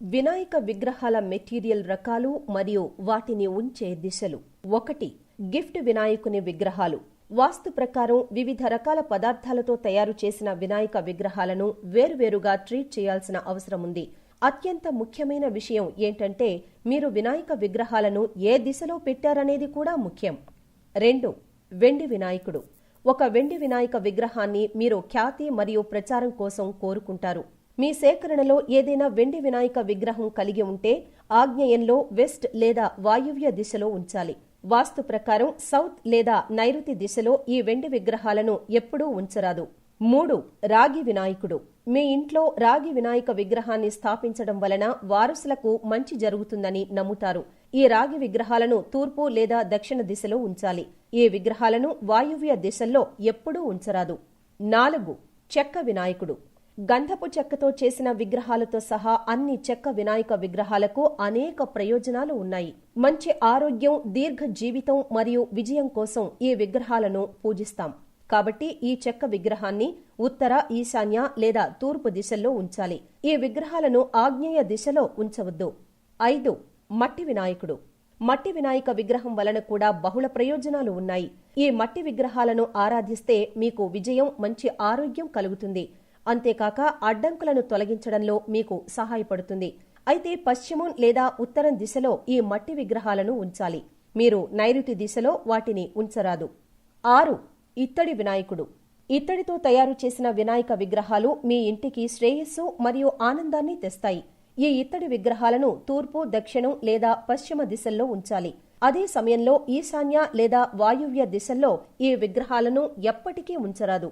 వినాయక విగ్రహాల మెటీరియల్ రకాలు మరియు వాటిని ఉంచే దిశలు. ఒకటి గిఫ్ట్ వినాయకుని విగ్రహాలు. వాస్తు ప్రకారం వివిధ రకాల పదార్థాలతో తయారు చేసిన వినాయక విగ్రహాలను వేరువేరుగా ట్రీట్ చేయాల్సిన అవసరం ఉంది. అత్యంత ముఖ్యమైన విషయం ఏంటంటే మీరు వినాయక విగ్రహాలను ఏ దిశలో పెట్టారనేది కూడా ముఖ్యం. రెండు వెండి వినాయకుడు. ఒక వెండి వినాయక విగ్రహాన్ని మీరు ఖ్యాతి మరియు ప్రచారం కోసం కోరుకుంటారు. మీ సేకరణలో ఏదైనా వెండి వినాయక విగ్రహం కలిగి ఉంటే ఆగ్నేయంలో వెస్ట్ లేదా వాయువ్య దిశలో ఉంచాలి. వాస్తు ప్రకారం సౌత్ లేదా నైరుతి దిశలో ఈ వెండి విగ్రహాలను ఎప్పుడూ ఉంచరాదు. మూడు రాగి వినాయకుడు. మీ ఇంట్లో రాగి వినాయక విగ్రహాన్ని స్థాపించడం వలన వారసులకు మంచి జరుగుతుందని నమ్ముతారు. ఈ రాగి విగ్రహాలను తూర్పు లేదా దక్షిణ దిశలో ఉంచాలి. ఈ విగ్రహాలను వాయువ్య దిశల్లో ఎప్పుడూ ఉంచరాదు. నాలుగు చెక్క వినాయకుడు. గంధపు చెక్కతో చేసిన విగ్రహాలతో సహా అన్ని చెక్క వినాయక విగ్రహాలకు అనేక ప్రయోజనాలు ఉన్నాయి. మంచి ఆరోగ్యం దీర్ఘ జీవితం మరియు విజయం కోసం ఈ విగ్రహాలను పూజిస్తాం. కాబట్టి ఈ చెక్క విగ్రహాన్ని ఉత్తర ఈశాన్య లేదా తూర్పు దిశల్లో ఉంచాలి. ఈ విగ్రహాలను ఆగ్నేయ దిశలో ఉంచవద్దు. ఐదు మట్టి వినాయకుడు. మట్టి వినాయక విగ్రహం వలన కూడా బహుళ ప్రయోజనాలు ఉన్నాయి. ఈ మట్టి విగ్రహాలను ఆరాధిస్తే మీకు విజయం మంచి ఆరోగ్యం కలుగుతుంది. అంతేకాక అడ్డంకులను తొలగించడంలో మీకు సహాయపడుతుంది. అయితే పశ్చిమం లేదా ఉత్తరం దిశలో ఈ మట్టి విగ్రహాలను ఉంచాలి. మీరు నైరుతి దిశలో వాటిని ఉంచరాదు. ఆరు ఇత్తడి వినాయకుడు. ఇత్తడితో తయారు చేసిన వినాయక విగ్రహాలు మీ ఇంటికి శ్రేయస్సు మరియు ఆనందాన్ని తెస్తాయి. ఈ ఇత్తడి విగ్రహాలను తూర్పు దక్షిణం లేదా పశ్చిమ దిశల్లో ఉంచాలి. అదే సమయంలో ఈశాన్య లేదా వాయువ్య దిశల్లో ఈ విగ్రహాలను ఎప్పటికీ ఉంచరాదు.